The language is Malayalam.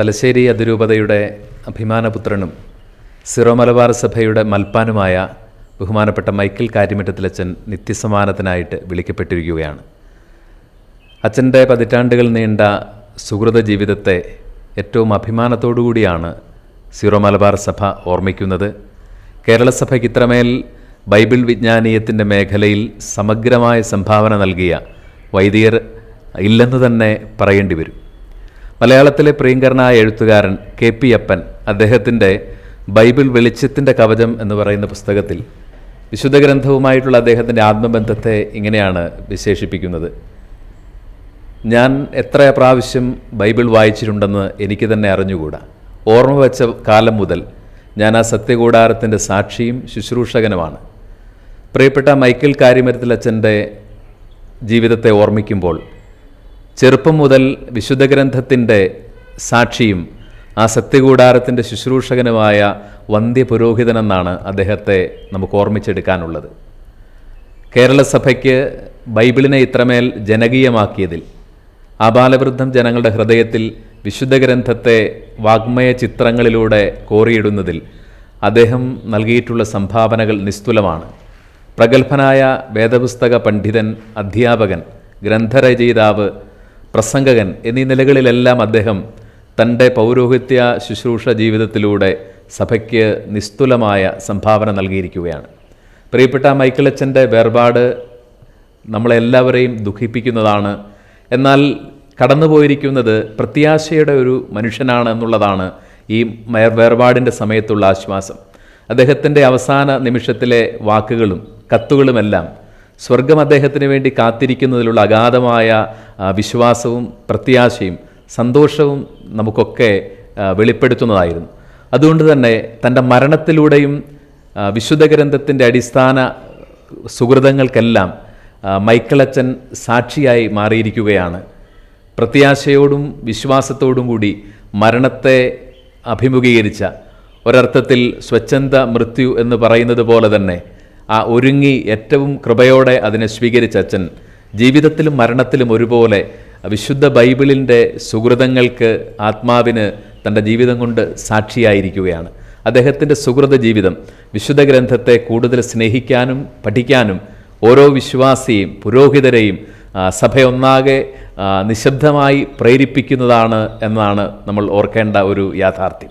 തലശ്ശേരി അതിരൂപതയുടെ അഭിമാനപുത്രനും സിറോ മലബാർ സഭയുടെ മൽപ്പാനുമായ ബഹുമാനപ്പെട്ട മൈക്കിൾ കാര്യമറ്റത്തിലച്ഛൻ നിത്യസമാനത്തിനായിട്ട് വിളിക്കപ്പെട്ടിരിക്കുകയാണ്. അച്ഛന്റെ പതിറ്റാണ്ടുകൾ നീണ്ട സുഹൃത ജീവിതത്തെ ഏറ്റവും അഭിമാനത്തോടുകൂടിയാണ് സിറോ മലബാർ സഭ ഓർമ്മിക്കുന്നത്. കേരളസഭയ്ക്ക് ഇത്രമേൽ ബൈബിൾ വിജ്ഞാനീയത്തിന്റെ മേഖലയിൽ സമഗ്രമായ സംഭാവന നൽകിയ വൈദികർ ഇല്ലെന്ന് തന്നെ പറയേണ്ടി വരും. മലയാളത്തിലെ പ്രിയങ്കരനായ എഴുത്തുകാരൻ കെ പി അപ്പൻ അദ്ദേഹത്തിന്റെ ബൈബിൾ വെളിച്ചത്തിന്റെ കവചം എന്ന് പറയുന്ന പുസ്തകത്തിൽ വിശുദ്ധ ഗ്രന്ഥവുമായിട്ടുള്ള അദ്ദേഹത്തിന്റെ ആത്മബന്ധത്തെ ഇങ്ങനെയാണ് വിശേഷിപ്പിക്കുന്നത്. ഞാൻ എത്ര പ്രാവശ്യം ബൈബിൾ വായിച്ചിട്ടുണ്ടെന്ന് എനിക്ക് തന്നെ അറിഞ്ഞുകൂടാ. ഓർമ്മ വെച്ച കാലം മുതൽ ഞാൻ ആ സത്യകൂടാരത്തിന്റെ സാക്ഷിയും ശുശ്രൂഷകനുമാണ്. പ്രിയപ്പെട്ട മൈക്കിൾ കാര്യമരത്തിലച്ഛന്റെ ജീവിതത്തെ ഓർമ്മിക്കുമ്പോൾ ചെറുപ്പം മുതൽ വിശുദ്ധ ഗ്രന്ഥത്തിന്റെ സാക്ഷിയും ആ സത്യകൂടാരത്തിന്റെ ശുശ്രൂഷകനുമായ വന്ധ്യ പുരോഹിതനെന്നാണ് അദ്ദേഹത്തെ നമുക്ക് ഓർമ്മിച്ചെടുക്കാനുള്ളത്. കേരളസഭയ്ക്ക് ബൈബിളിനെ ഇത്രമേൽ ജനകീയമാക്കിയതിൽ ആബാലവൃദ്ധം ജനങ്ങളുടെ ഹൃദയത്തിൽ വിശുദ്ധ ഗ്രന്ഥത്തെ വാഗ്മയ ചിത്രങ്ങളിലൂടെ കോറിയിടുന്നതിൽ അദ്ദേഹം നൽകിയിട്ടുള്ള സംഭാവനകൾ നിസ്തുലമാണ്. പ്രഗത്ഭനായ വേദപുസ്തക പണ്ഡിതൻ അധ്യാപകൻ ഗ്രന്ഥരചയിതാവ് പ്രസംഗകൻ എന്നീ നിലകളിലെല്ലാം അദ്ദേഹം തന്റെ പൗരോഹിത്യ ശുശ്രൂഷ ജീവിതത്തിലൂടെ സഭയ്ക്ക് നിസ്തുലമായ സംഭാവന നൽകിയിരിക്കുകയാണ്. പ്രിയപ്പെട്ട മൈക്കിളച്ചന്റെ വേർപാട് നമ്മളെല്ലാവരെയും ദുഃഖിപ്പിക്കുന്നതാണ്. എന്നാൽ കടന്നുപോയിരിക്കുന്നത് പ്രത്യാശയുടെ ഒരു മനുഷ്യനാണ് എന്നുള്ളതാണ് ഈ മയർ വേർപാടിന്റെ സമയത്തുള്ള ആശ്വാസം. അദ്ദേഹത്തിന്റെ അവസാന നിമിഷത്തിലെ വാക്കുകളും കത്തുകളുമെല്ലാം സ്വർഗം അദ്ദേഹത്തിന് വേണ്ടി കാത്തിരിക്കുന്നതിലുള്ള അഗാധമായ വിശ്വാസവും പ്രത്യാശയും സന്തോഷവും നമുക്കൊക്കെ വെളിപ്പെടുത്തുന്നതായിരുന്നു. അതുകൊണ്ട് തന്നെ തന്റെ മരണത്തിലൂടെയും വിശുദ്ധ ഗ്രന്ഥത്തിന്റെ അടിസ്ഥാന സുഹൃതങ്ങൾക്കെല്ലാം മൈക്കിളച്ചൻ സാക്ഷിയായി മാറിയിരിക്കുകയാണ്. പ്രത്യാശയോടും വിശ്വാസത്തോടും കൂടി മരണത്തെ അഭിമുഖീകരിച്ച ഒരർത്ഥത്തിൽ സ്വച്ഛന്ത മൃത്യു എന്ന് പറയുന്നത് പോലെ തന്നെ ആ ഒരുങ്ങി ഏറ്റവും കൃപയോടെ അതിനെ സ്വീകരിച്ച അച്ഛൻ. ജീവിതത്തിലും മരണത്തിലും ഒരുപോലെ വിശുദ്ധ ബൈബിളിന്റെ സുഹൃതങ്ങൾക്ക് ആത്മാവിന് തന്റെ ജീവിതം കൊണ്ട് സാക്ഷിയായിരിക്കുകയാണ്. അദ്ദേഹത്തിന്റെ സുഹൃത ജീവിതം വിശുദ്ധ ഗ്രന്ഥത്തെ കൂടുതൽ സ്നേഹിക്കാനും പഠിക്കാനും ഓരോ വിശ്വാസിയെയും പുരോഹിതരെയും സഭയൊന്നാകെ നിശബ്ദമായി പ്രേരിപ്പിക്കുന്നതാണ് എന്നാണ് നമ്മൾ ഓർക്കേണ്ട ഒരു യാഥാർത്ഥ്യം.